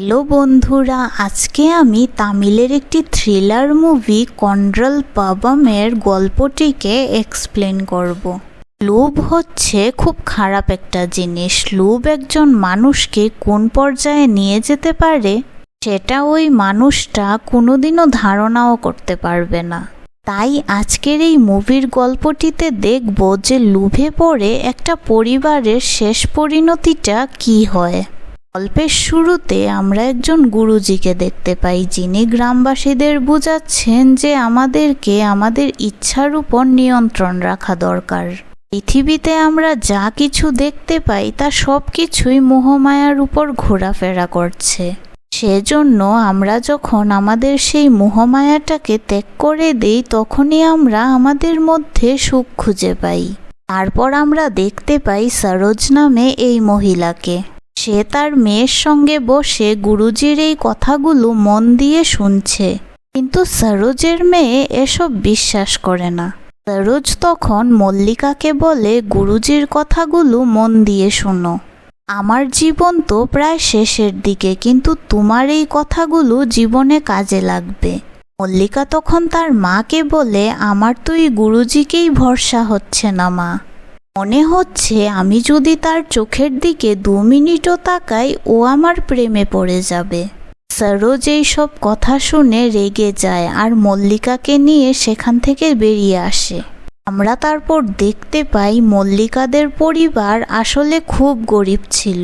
Hello বন্ধুরা, আজকে আমি তামিলের একটি থ্রিলার মুভি কন্ড্রাল পাবামের গল্পটিকে এক্সপ্লেন করব। লোভ হচ্ছে খুব খারাপ একটা জিনিস। লোভ একজন মানুষকে কোন পর্যায়ে নিয়ে যেতে পারে, সেটা ওই মানুষটা কোনোদিনও ধারণাও করতে পারবে না। তাই আজকের এই মুভির গল্পটিতে দেখব যে লোভে পড়ে একটা পরিবারের শেষ পরিণতিটা কি হয়। গল্পের শুরুতে আমরা একজন গুরুজিকে দেখতে পাই, যিনি গ্রামবাসীদের বোঝাচ্ছেন যে আমাদেরকে আমাদের ইচ্ছার উপর নিয়ন্ত্রণ রাখা দরকার। পৃথিবীতে আমরা যা কিছু দেখতে পাই, তা সব কিছুই মোহমায়ার উপর ঘোরাফেরা করছে। সেজন্য আমরা যখন আমাদের সেই মোহমায়াটাকে ত্যাগ করে দেই, তখনই আমরা আমাদের মধ্যে সুখ খুঁজে পাই। তারপর আমরা দেখতে পাই, সরোজ নামে এই মহিলাকে। সে তার মেয়ের সঙ্গে বসে গুরুজির এই কথাগুলো মন দিয়ে শুনছে। কিন্তু সরোজের মেয়ে এসব বিশ্বাস করে না। সরোজ তখন মল্লিকাকে বলে, গুরুজির কথাগুলো মন দিয়ে শোনো। আমার জীবন তো প্রায় শেষের দিকে, কিন্তু তোমার এই কথাগুলো জীবনে কাজে লাগবে। মল্লিকা তখন তার মাকে বলে, আমার তো এই গুরুজিকেই ভরসা হচ্ছে না মা। মনে হচ্ছে আমি যদি তার চোখের দিকে দু মিনিটও তাকাই, ও আমার প্রেমে পড়ে যাবে। সরোজ এই সব কথা শুনে রেগে যায় আর মল্লিকাকে নিয়ে সেখান থেকে বেরিয়ে আসে। আমরা তারপর দেখতে পাই মল্লিকাদের পরিবার আসলে খুব গরিব ছিল।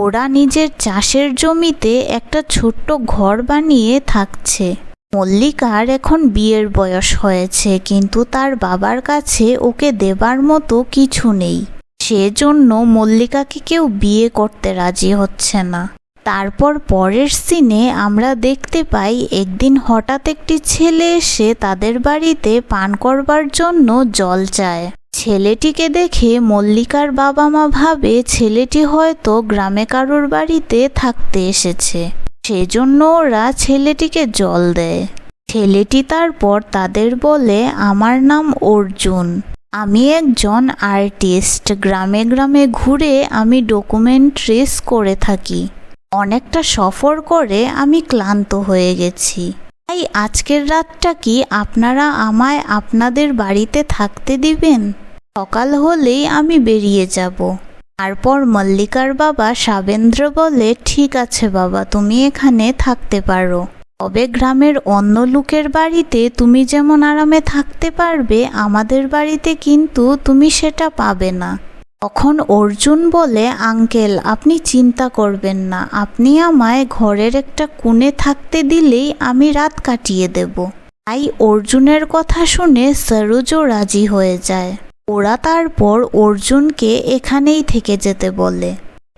ওরা নিজের চাষের জমিতে একটা ছোট্ট ঘর বানিয়ে থাকছে। মল্লিকার এখন বিয়ের বয়স হয়েছে, কিন্তু তার বাবার কাছে ওকে দেবার মতো কিছু নেই। সেজন্য মল্লিকাকে কেউ বিয়ে করতে রাজি হচ্ছে না। তারপর পরের সিনে আমরা দেখতে পাই, একদিন হঠাৎ একটি ছেলে এসে তাদের বাড়িতে পান করবার জন্য জল চায়। ছেলেটিকে দেখে মল্লিকার বাবা মা ভাবে ছেলেটি হয়তো গ্রামে কারোর বাড়িতে থাকতে এসেছে। সেজন্য ওরা ছেলেটিকে জল দেয়। ছেলেটি তারপর তাদের বলে, আমার নাম অর্জুন। আমি একজন আর্টিস্ট। গ্রামে গ্রামে ঘুরে আমি ডকুমেন্ট্রিস করে থাকি। অনেকটা সফর করে আমি ক্লান্ত হয়ে গেছি। তাই আজকের রাতটা কি আপনারা আমায় আপনাদের বাড়িতে থাকতে দিবেন? সকাল হলেই আমি বেরিয়ে যাব। তারপর মল্লিকার বাবা সাবেন্দ্র বলে, ঠিক আছে বাবা, তুমি এখানে থাকতে পারো। তবে গ্রামের অন্য লোকের বাড়িতে তুমি যেমন আরামে থাকতে পারবে, আমাদের বাড়িতে কিন্তু তুমি সেটা পাবে না তখন অর্জুন বলে, আঙ্কেল, আপনি চিন্তা করবেন না। আপনি আমায় ঘরের একটা কোণে থাকতে দিলেই আমি রাত কাটিয়ে দেব তাই অর্জুনের কথা শুনে সরোজও রাজি হয়ে যায়। ওরা তারপর অর্জুনকে এখানেই থেকে যেতে বলে।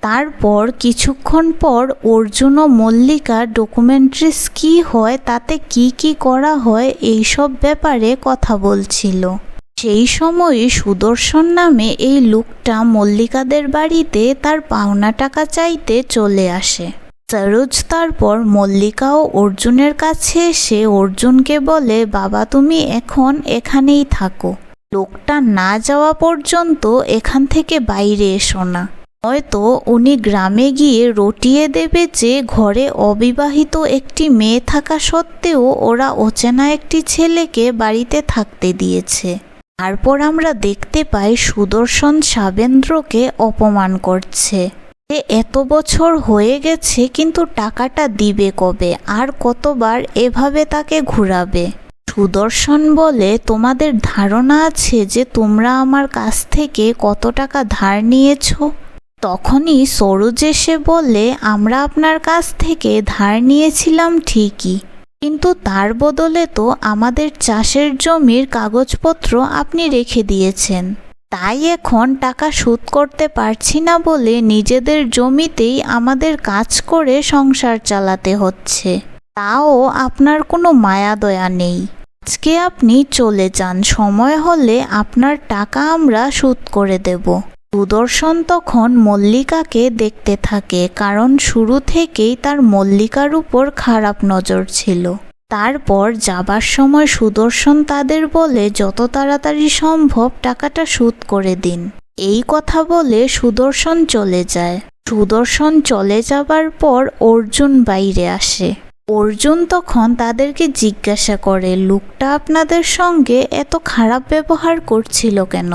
তারপর কিছুক্ষণ পর অর্জুন ও মল্লিকা ডকুমেন্টারিস কি হয়, তাতে কি কি করা হয়, এইসব ব্যাপারে কথা বলছিল। সেই সময়ই সুদর্শন নামে এই লোকটা মল্লিকাদের বাড়িতে তার পাওনা টাকা চাইতে চলে আসে। সরোজ তারপর মল্লিকা ও অর্জুনের কাছে এসে অর্জুনকে বলে, বাবা, তুমি এখন এখানেই থাকো। লোকটা না যাওয়া পর্যন্ত এখান থেকে বাইরে এসো না। হয়তো উনি গ্রামে গিয়ে রটিয়ে দেবে যে ঘরে অবিবাহিত একটি মেয়ে থাকা সত্ত্বেও ওরা অচেনা একটি ছেলেকে বাড়িতে থাকতে দিয়েছে। তারপর আমরা দেখতে পাই সুদর্শন সাবেন্দ্রকে অপমান করছে। যে এত বছর হয়ে গেছে, কিন্তু টাকাটা দিবে কবে? আর কতবার এভাবে তাকে ঘুরাবে? সুদর্শন বলে তোমাদের ধারণা আছে যে তোমরা আমার কাছ থেকে কত টাকা ধার নিয়েছ? তখনই সরোজ এসে বলে, আমরা আপনার কাছ থেকে ধার নিয়েছিলাম ঠিকই, কিন্তু তার বদলে তো আমাদের চাষের জমির কাগজপত্র আপনি রেখে দিয়েছেন। তাই এখন টাকা শোধ করতে পারছি না বলে নিজেদের জমিতেই আমাদের কাজ করে সংসার চালাতে হচ্ছে। তাও আপনার কোনো মায়া দয়া নেই। আজকে আপনি চলে যান। সময় হলে আপনার টাকা আমরা শোধ করে দেব। সুদর্শন তখন মল্লিকাকে দেখতে থাকে, কারণ শুরু থেকেই তার মল্লিকার উপর খারাপ নজর ছিল। তারপর যাবার সময় সুদর্শন তাদের বলে, যত তাড়াতাড়ি সম্ভব টাকাটা শোধ করে দিন। এই কথা বলে সুদর্শন চলে যায়। সুদর্শন চলে যাবার পর অর্জুন বাইরে আসে। অর্জুন তখন তাদেরকে জিজ্ঞাসা করে, লোকটা আপনাদের সঙ্গে এত খারাপ ব্যবহার করছিল কেন?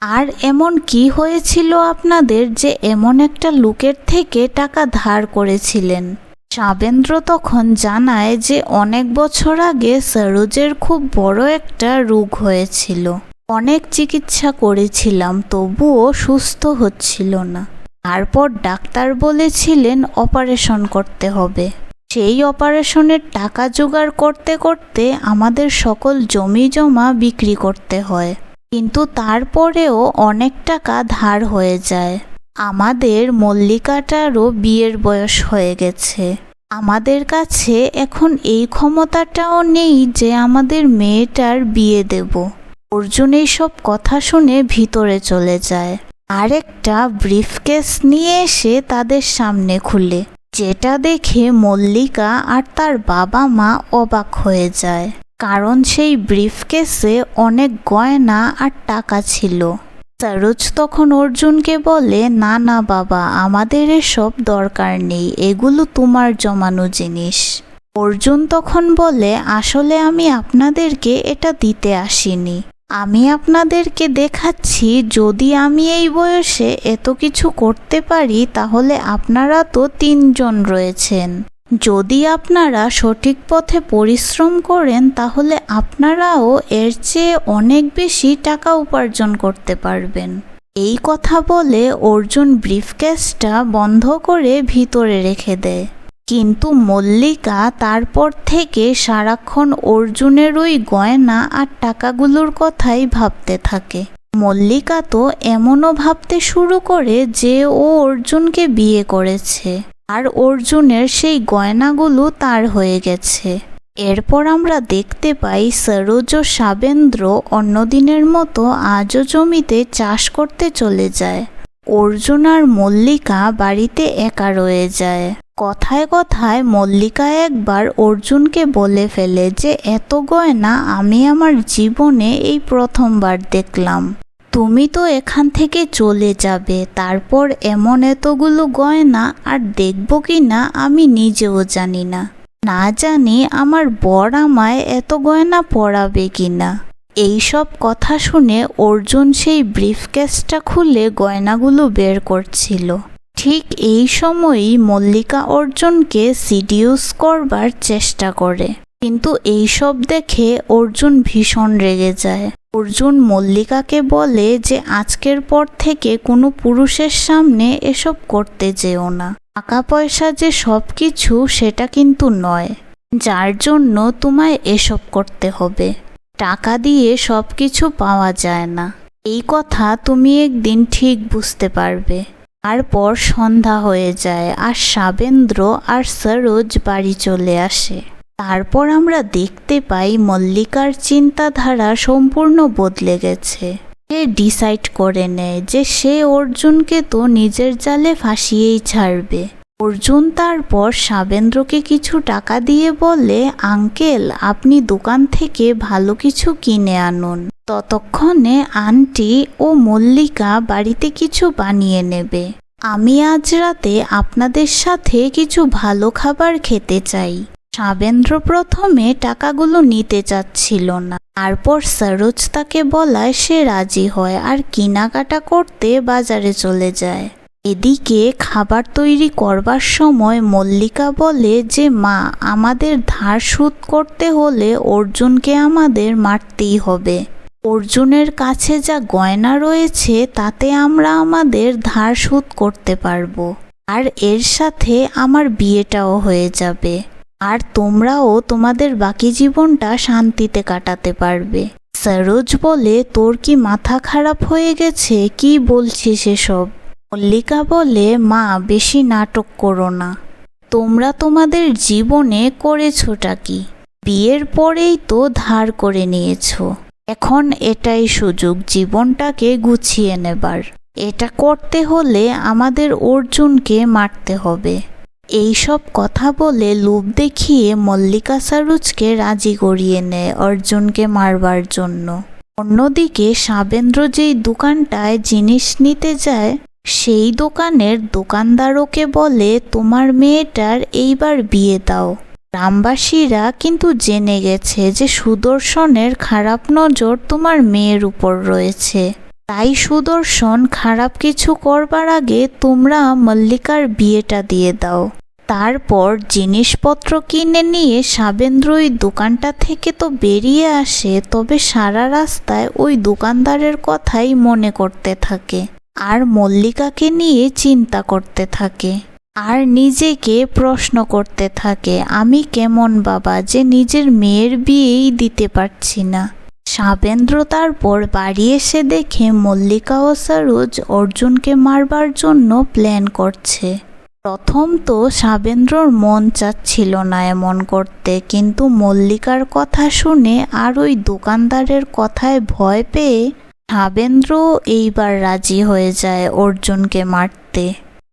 আর এমন কি হয়েছিল আপনাদের যে এমন একটা লোকের থেকে টাকা ধার করেছিলেন? সাবেন্দ্র তখন জানায় যে অনেক বছর আগে সরোজের খুব বড় একটা রোগ হয়েছিল। অনেক চিকিৎসা করেছিলাম, তবুও সুস্থ হচ্ছিল না। তারপর ডাক্তার বলেছিলেন, অপারেশন করতে হবে। সেই অপারেশনের টাকা জোগাড় করতে করতে আমাদের সকল জমি জমা বিক্রি করতে হয়। কিন্তু তারপরেও অনেক টাকা ধার হয়ে যায়। আমাদের মল্লিকাটারও বিয়ের বয়স হয়ে গেছে। আমাদের কাছে এখন এই ক্ষমতাটাও নেই যে আমাদের মেয়েটার বিয়ে দেব। অর্জুন সব কথা শুনে ভিতরে চলে যায়। আরেকটা ব্রিফকেস নিয়ে এসে তাদের সামনে খুলে। যেটা দেখে মল্লিকা আর তার বাবা মা অবাক হয়ে যায়। কারণ সেই ব্রিফকেসে অনেক গয়না আর টাকা ছিল। সরোজ তখন অর্জুনকে বলে, না না, বাবা, আমাদের এসব দরকার নেই, এগুলো তোমার জমানো জিনিস। অর্জুন তখন বলে, আসলে আমি আপনাদেরকে এটা দিতে আসিনি। আমি আপনাদেরকে দেখাচ্ছি, যদি আমি এই বয়সে এত কিছু করতে পারি, তাহলে আপনারা তো তিনজন রয়েছেন। যদি আপনারা সঠিক পথে পরিশ্রম করেন, তাহলে আপনারাও এর চেয়ে অনেক বেশি টাকা উপার্জন করতে পারবেন। এই কথা বলে অর্জুন ব্রিফকেসটা বন্ধ করে ভিতরে রেখে দেয়। কিন্তু মল্লিকা তারপর থেকে সারাক্ষণ অর্জুনের ওই গয়না আর টাকাগুলোর কথাই ভাবতে থাকে। মল্লিকা তো এমনও ভাবতে শুরু করে যে ও অর্জুনকে বিয়ে করেছে, আর অর্জুনের সেই গয়নাগুলো তার হয়ে গেছে। এরপর আমরা দেখতে পাই সরোজ ও সাবেন্দ্র অন্যদিনের মতো আজও জমিতে চাষ করতে চলে যায়। অর্জুন আর মল্লিকা বাড়িতে একা রয়ে যায়। কথায় কথায় মল্লিকা একবার অর্জুনকে বলে ফেলে যে, এত গয়না আমি আমার জীবনে এই প্রথমবার দেখলাম। তুমি তো এখান থেকে চলে যাবে, তারপর এমন এতগুলো গয়না আর দেখব কি না আমি নিজেও জানি না। না জানি আমার বর আমায় এত গয়না পরাবে কি না। এইসব কথা শুনে অর্জুন সেই ব্রিফকেসটা খুলে গয়নাগুলো বের করছিল। ঠিক এই সময়ই মল্লিকা অর্জুনকে সিডিউস করবার চেষ্টা করে। কিন্তু এইসব দেখে অর্জুন ভীষণ রেগে যায়। অর্জুন মল্লিকাকে বলে যে, আজকের পর থেকে কোনো পুরুষের সামনে এসব করতে যেও না। টাকা পয়সা যে সব কিছু সেটা কিন্তু নয়। যার জন্য তোমায় এসব করতে হবে। টাকা দিয়ে সব কিছু পাওয়া যায় না। এই কথা তুমি একদিন ঠিক বুঝতে পারবে। তারপর সন্ধ্যা হয়ে যায় আর সাবেন্দ্র আর সরোজ বাড়ি চলে আসে। তারপর আমরা দেখতে পাই মল্লিকার চিন্তাধারা সম্পূর্ণ বদলে গেছে। সে ডিসাইড করে নেয় যে সে অর্জুনকে তো নিজের জালে ফাঁসিয়েই ছাড়বে। অর্জুন তারপর সাবেন্দ্রকে কিছু টাকা দিয়ে বলে, আঙ্কেল, আপনি দোকান থেকে ভালো কিছু কিনে আনুন। ততক্ষণে আন্টি ও মল্লিকা বাড়িতে কিছু বানিয়ে নেবে। আমি আজ রাতে আপনাদের সাথে কিছু ভালো খাবার খেতে চাই। সাবেন্দ্র প্রথমে টাকাগুলো নিতে চাচ্ছিল না। তারপর সরোজ তাকে বলায় সে রাজি হয় আর কেনাকাটা করতে বাজারে চলে যায়। এদিকে খাবার তৈরি করবার সময় মল্লিকা বলে যে, মা, আমাদের ধার সুদ করতে হলে অর্জুনকে আমাদের মারতেই হবে। অর্জুনের কাছে যা গয়না রয়েছে, তাতে আমরা আমাদের ধার শোধ করতে পারব। আর এর সাথে আমার বিয়েটাও হয়ে যাবে। আর তোমরাও তোমাদের বাকি জীবনটা শান্তিতে কাটাতে পারবে। সরোজ বলে, তোর কি মাথা খারাপ হয়ে গেছে? কি বলছিস এসব? মল্লিকা বলে, মা, বেশি নাটক করো না। তোমরা তোমাদের জীবনে করেছোটা কি? বিয়ের পরেই তো ধার করে নিয়েছো। এখন এটাই সুযোগ জীবনটাকে গুছিয়ে নেবার। এটা করতে হলে আমাদের অর্জুনকে মারতে হবে। এই সব কথা বলে লোভ দেখিয়ে মল্লিকা সারুজকে রাজি করিয়ে নেয় অর্জুনকে মারবার জন্য। অন্যদিকে সাবেন্দ্র যেই দোকানটায় জিনিস নিতে যায়, সেই দোকানের দোকানদার ওকে বলে, তোমার মেয়েটার এইবার বিয়ে দাও। গ্রামবাসীরা কিন্তু জেনে গেছে যে সুদর্শনের খারাপ নজর তোমার মেয়ের উপর রয়েছে। তাই সুদর্শন খারাপ কিছু করবার আগে তোমরা মল্লিকার বিয়েটা দিয়ে দাও। তারপর জিনিসপত্র কিনে নিয়ে সাবেন্দ্র ওই দোকানটা থেকে তো বেরিয়ে আসে, তবে সারা রাস্তায় ওই দোকানদারের কথাই মনে করতে থাকে। আর মল্লিকাকে নিয়ে চিন্তা করতে থাকে। আর নিজেকে প্রশ্ন করতে থাকে, আমি কেমন বাবা যে নিজের মেয়ের বিয়েই দিতে পারছি না? সাবেন্দ্র তারপর বাড়ি এসে দেখে মল্লিকা ও সরোজ অর্জুনকে মারবার জন্য প্ল্যান করছে। প্রথম তো সাবেন্দ্রর মন চাচ্ছিল না এমন করতে, কিন্তু মল্লিকার কথা শুনে আর ওই দোকানদারের কথায় ভয় পেয়ে সাবেন্দ্র এইবার রাজি হয়ে যায় অর্জুনকে মারতে।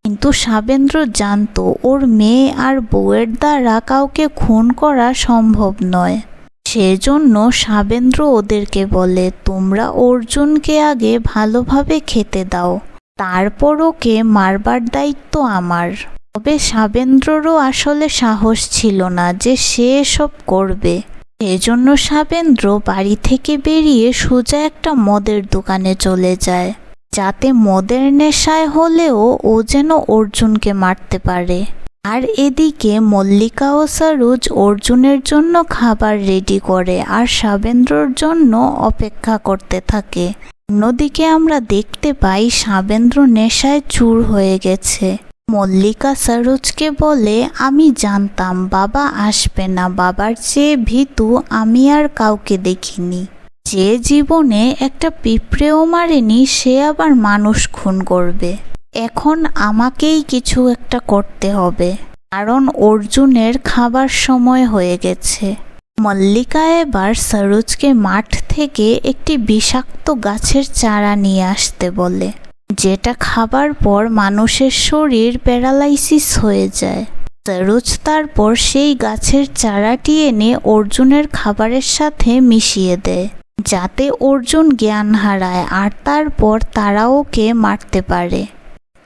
কিন্তু সাবেন্দ্র জানত, ওর মেয়ে আর বউয়ের দ্বারা কাউকে খুন করা সম্ভব নয়। সেজন্য সাবেন্দ্র ওদেরকে বলে, তোমরা অর্জুনকে আগে ভালোভাবে খেতে দাও, তারপর ওকে মারবার দায়িত্ব আমার তবে সাবেন্দ্ররও আসলে সাহস ছিল না যে সে এসব করবে। সেজন্য সাবেন্দ্র বাড়ি থেকে বেরিয়ে সোজা একটা মদের দোকানে চলে যায়। যাতে মদের নেশায় হলেও ও যেন অর্জুনকে মারতে পারে। আর এদিকে মল্লিকা ও সরোজ অর্জুনের জন্য খাবার রেডি করে আর সাবেন্দ্রর জন্য অপেক্ষা করতে থাকে। অন্যদিকে আমরা দেখতে পাই সাবেন্দ্র নেশায় চুর হয়ে গেছে। মল্লিকা সরোজকে বলে, আমি জানতাম, বাবা আসবে না। বাবার চেয়ে ভীতু আমি আর কাউকে দেখিনি। যে জীবনে একটা পিঁপড়েও মারেনি, সে আবার মানুষ খুন করবে। এখন আমাকেই কিছু একটা করতে হবে। কারণ অর্জুনের খাবার সময় হয়ে গেছে। মল্লিকা এবার সরোজকে মাঠ থেকে একটি বিষাক্ত গাছের চারা নিয়ে আসতে বলে। যেটা খাবার পর মানুষের শরীর প্যারালাইসিস হয়ে যায়। সরোজ তারপর সেই গাছের চারাটি এনে অর্জুনের খাবারের সাথে মিশিয়ে দেয়। যাতে অর্জুন জ্ঞান হারায় আর তারপর তারা ওকে মারতে পারে।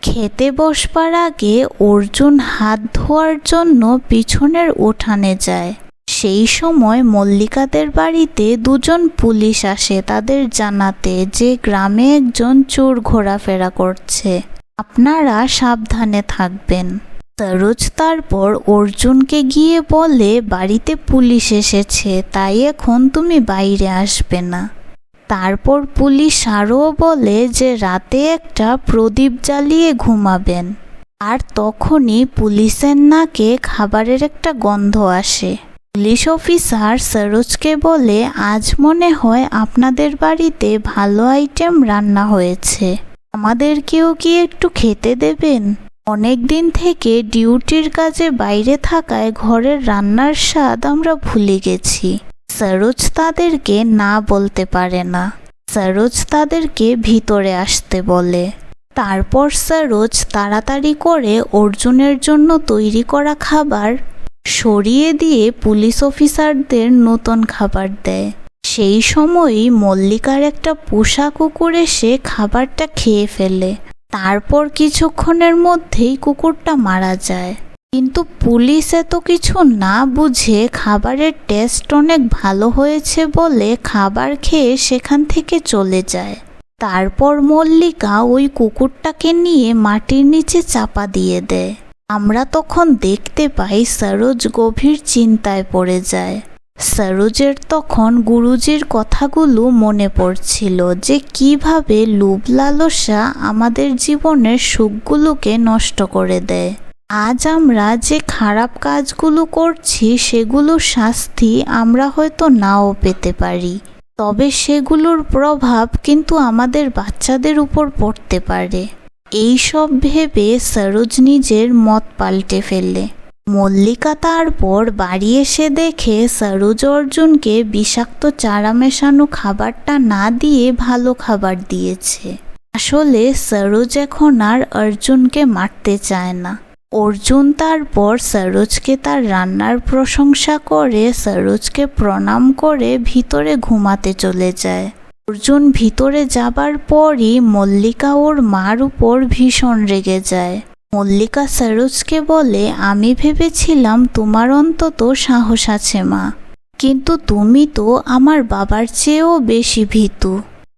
খেতে বসবার আগে অর্জুন হাত ধোয়ার জন্য পিছনের উঠানে যায়। সেই সময় মল্লিকাদের বাড়িতে দুজন পুলিশ আসে তাদের জানাতে যে গ্রামে একজন চোর ঘোরাফেরা করছে। আপনারা সাবধানে থাকবেন। সরোজ তারপর অর্জুনকে গিয়ে বলে, বাড়িতে পুলিশ এসেছে, তাই এখন তুমি বাইরে আসবে না। তারপর পুলিশ আরও বলে যে, রাতে একটা প্রদীপ জ্বালিয়ে ঘুমাবেন। আর তখনই পুলিশের নাকে খাবারের একটা গন্ধ আসে। পুলিশ অফিসার সরোজকে বলে, আজ মনে হয় আপনাদের বাড়িতে ভালো আইটেম রান্না হয়েছে। আমাদেরকেও কি একটু খেতে দেবেন? অনেক দিন থেকে ডিউটির কাজে বাইরে থাকায় ঘরের রান্নার স্বাদ আমরা ভুলে গেছি। সরোজ তাদেরকে না বলতে পারে না। সরোজ তাদেরকে ভিতরে আসতে বলে। তারপর সরোজ তাড়াতাড়ি করে অর্জুনের জন্য তৈরি করা খাবার সরিয়ে দিয়ে পুলিশ অফিসারদের নতুন খাবার দেয়। সেই সময়ই মল্লিকার একটা পোষা কুকুর এসে খাবারটা খেয়ে ফেলে। তারপর কিছুক্ষণের মধ্যেই কুকুরটা মারা যায়। কিন্তু পুলিশ এত কিছু না বুঝে খাবারের টেস্ট অনেক ভালো হয়েছে বলে খাবার খেয়ে সেখান থেকে চলে যায়। তারপর মল্লিকা ওই কুকুরটাকে নিয়ে মাটির নিচে চাপা দিয়ে দেয়। আমরা তখন দেখতে পাই সরোজ গভীর চিন্তায় পড়ে যায়। সরোজের তখন গুরুজির কথাগুলো মনে পড়ছিল যে কীভাবে লোভ লালসা আমাদের জীবনের সুখগুলোকে নষ্ট করে দেয়। আজ আমরা যে খারাপ কাজগুলো করছি সেগুলোর শাস্তি আমরা হয়তো নাও পেতে পারি। তবে সেগুলোর প্রভাব কিন্তু আমাদের বাচ্চাদের উপর পড়তে পারে। এই সব ভেবে সরোজ নিজের মত পাল্টে ফেলে। মল্লিকা তারপর বাড়ি এসে দেখে সরোজ অর্জুনকে বিষাক্ত চারা মেশানো খাবারটা না দিয়ে ভালো খাবার দিয়েছে। আসলে সরোজ এখন আর অর্জুনকে মারতে চায় না। অর্জুন তারপর সরোজকে তার রান্নার প্রশংসা করে সরোজকে প্রণাম করে ভিতরে ঘুমাতে চলে যায়। অর্জুন ভিতরে যাবার পরই মল্লিকা ওর মার উপর ভীষণ রেগে যায়। মল্লিকা সরোজকে বলে, আমি ভেবেছিলাম তোমার অন্তত সাহস আছে, মা। কিন্তু তুমি তো আমার বাবার চেয়েও বেশি ভীতু।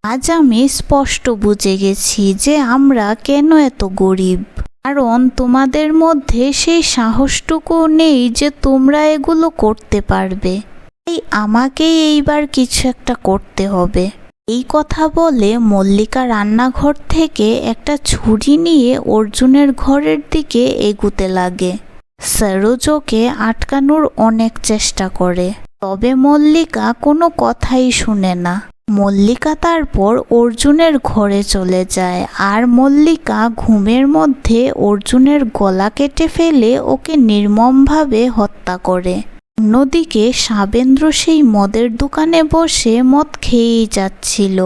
আজ আমি স্পষ্ট বুঝে গেছি যে আমরা কেন এত গরিব। কারণ তোমাদের মধ্যে সেই সাহসটুকু নেই যে তোমরা এগুলো করতে পারবে। তাই আমাকেই এইবার কিছু একটা করতে হবে। এই কথা বলে মল্লিকা রান্নাঘর থেকে একটা ছুরি নিয়ে অর্জুনের ঘরের দিকে এগুতে লাগে। সরোজকে আটকানোর অনেক চেষ্টা করে, তবে মল্লিকা কোনো কথাই শুনে না। মল্লিকা তারপর অর্জুনের ঘরে চলে যায় আর মল্লিকা ঘুমের মধ্যে অর্জুনের গলা কেটে ফেলে ওকে নির্মমভাবে হত্যা করে। অন্যদিকে সাবেন্দ্র সেই মদের দোকানে বসে মদ খেয়েই যাচ্ছিল।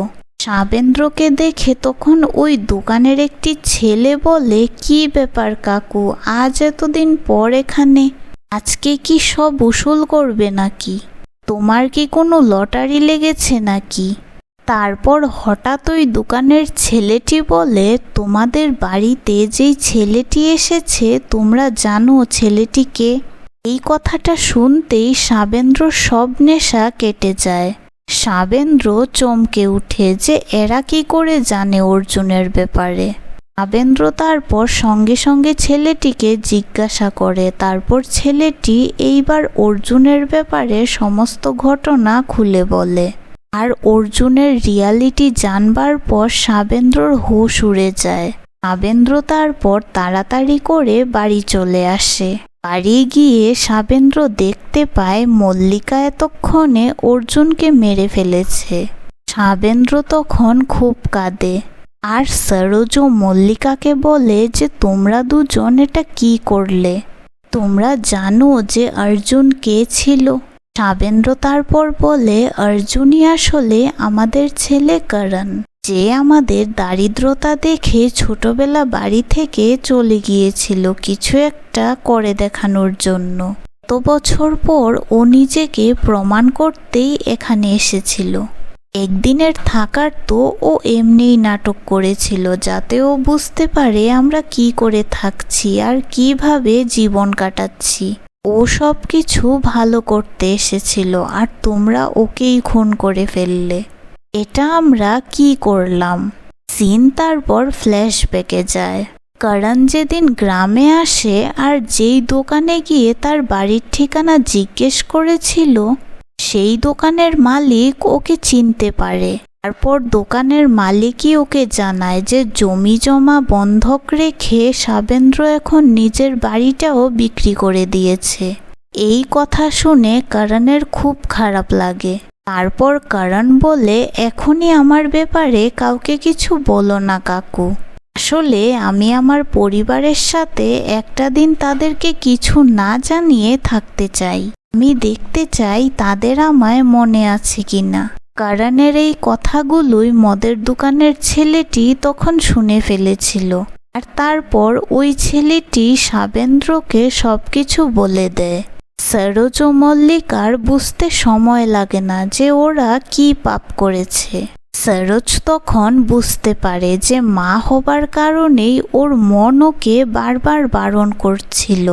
সাবেন্দ্রকে দেখে তখন ওই দোকানের একটি ছেলে বলে, কি ব্যাপার কাকু, আজ এতদিন পর এখানে, আজকে কি সব উসুল করবে নাকি? তোমার কি কোনো লটারি লেগেছে নাকি? তারপর হঠাৎ ওই দোকানের ছেলেটি বলে, তোমাদের বাড়িতে যেই ছেলেটি এসেছে, তোমরা জানো ছেলেটিকে এই কথাটা শুনতেই সাবেন্দ্র সব নেশা কেটে যায়। সাবেন্দ্র চমকে উঠে যে এরা কি করে জানে অর্জুনের ব্যাপারে। সাবেন্দ্র তারপর সঙ্গে সঙ্গে ছেলেটিকে জিজ্ঞাসা করে, তারপর ছেলেটি এইবার অর্জুনের ব্যাপারে সমস্ত ঘটনা খুলে বলে। আর অর্জুনের রিয়ালিটি জানবার পর সাবেন্দ্রর হুশ উড়ে যায়। সাবেন্দ্র তারপর তাড়াতাড়ি করে বাড়ি চলে আসে। বাড়ি গিয়ে সাবেন্দ্র দেখতে পায় মল্লিকা এতক্ষণে অর্জুনকে মেরে ফেলেছে। সাবেন্দ্র তখন খুব কাঁদে। আর সরোজ ও মল্লিকাকে বলে যে, তোমরা দুজন এটা কি করলে? তোমরা জানো যে অর্জুন কে ছিল? সাবেন্দ্র তারপর বলে, অর্জুনই আসলে আমাদের ছেলে করণ। যে আমাদের দারিদ্রতা দেখে ছোটবেলা বাড়ি থেকে চলে গিয়েছিল কিছু একটা করে দেখানোর জন্য। এত বছর পর ও নিজেকে প্রমাণ করতেই এখানে এসেছিল। একদিনের থাকার তো ও এমনিই নাটক করেছিল, যাতে ও বুঝতে পারে আমরা কি করে থাকছি আর কীভাবে জীবন কাটাচ্ছি। ও সব কিছু ভালো করতে এসেছিল, আর তোমরা ওকেই খুন করে ফেললে। এটা আমরা কি করলাম? সিন তারপর ফ্ল্যাশব্যাকে যায়। করণ যেদিন গ্রামে আসে আর যেই দোকানে গিয়ে তার বাড়ির ঠিকানা জিজ্ঞেস করেছিল, সেই দোকানের মালিক ওকে চিনতে পারে। তারপর দোকানের মালিকই ওকে জানায় যে জমি জমা বন্ধক রেখে সাবেন্দ্র এখন নিজের বাড়িটাও বিক্রি করে দিয়েছে। এই কথা শুনে করণের খুব খারাপ লাগে। তারপর কারণ বলে এখনই আমার ব্যাপারে কাউকে কিছু বলো না, কাকু। আসলে আমি আমার পরিবারের সাথে একটা দিন তাদেরকে কিছু না জানিয়ে থাকতে চাই। আমি দেখতে চাই তাদের আমায় মনে আছে কিনা। কারণের এই কথাগুলোই মদের দোকানের ছেলেটি তখন শুনে ফেলেছিল। আর তারপর ওই ছেলেটি সাবেন্দ্রকে সবকিছু বলে দেয়। সরোজ ও মল্লিকার বুঝতে সময় লাগে না যে ওরা কি পাপ করেছে। সরোজ তখন বুঝতে পারে যে মা হবার কারণেই ওর মন ওকে বারবার বারণ করছিল।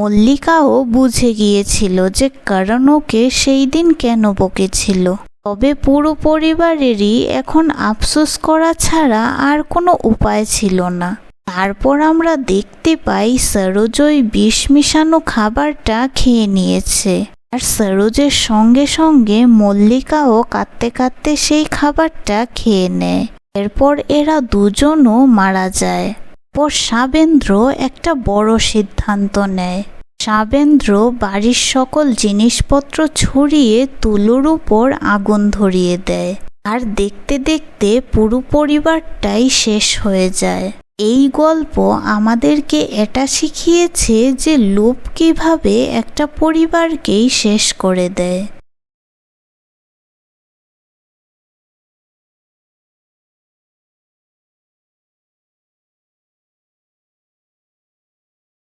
মল্লিকাও বুঝে গিয়েছিল যে কারণ ওকে সেই দিন কেন বকেছিল। তবে পুরো পরিবারেরই এখন আফসোস করা ছাড়া আর কোনো উপায় ছিল না। তারপর আমরা দেখতে পাই সরোজ ওই বিষ মিশানো খাবারটা খেয়ে নিয়েছে। আর সরোজের সঙ্গে সঙ্গে মল্লিকাও কাঁদতে কাঁদতে সেই খাবারটা খেয়ে নেয়। এরপর এরা দুজনও মারা যায়। পর সাবেন্দ্র একটা বড় সিদ্ধান্ত নেয়। সাবেন্দ্র বাড়ির সকল জিনিসপত্র ছড়িয়ে তুলোর উপর আগুন ধরিয়ে দেয়। আর দেখতে দেখতে পুরো পরিবারটাই শেষ হয়ে যায়। এই গল্প আমাদেরকে এটা শিখিয়েছে যে লোভ কীভাবে একটা পরিবারকেই শেষ করে দেয়।